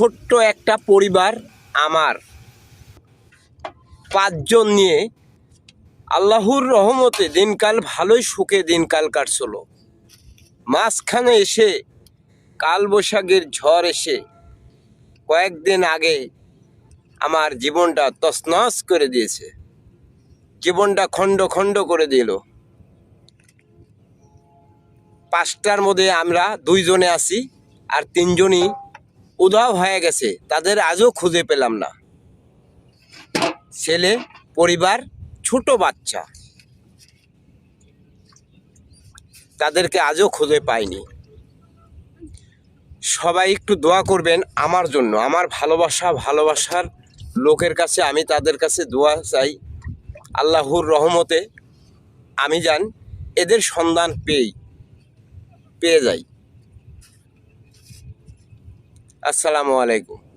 ছোট্ট একটা পরিবার আমার। পাঁচজন নিয়ে আল্লাহর রহমতে দিনকাল ভালোই সুখে দিনকাল কাটছিল। মাঝখানে এসে কালবৈশাখীর ঝড় এসে কয়েকদিন আগে আমার জীবনটা তছনছ করে দিয়েছে। জীবনটা খণ্ড খণ্ড করে দিল। পাঁচটার মধ্যে আমরা দুইজনে আছি আর তিনজনই উধাও হয়ে গেছে, তাদের আজও খুঁজে পেলাম না। ছেলে, পরিবার, ছোট বাচ্চা। তাদেরকে আজও খুঁজে পাইনি। সবাই একটু দোয়া করবেন আমার জন্য। আমার ভালোবাসা, ভালোবাসার লোকের কাছে আমি তাদের কাছে দোয়া চাই। আল্লাহর রহমতে আমি যান এদের সন্ধান পেই পেয়ে যাই। আসসালামু আলাইকুম।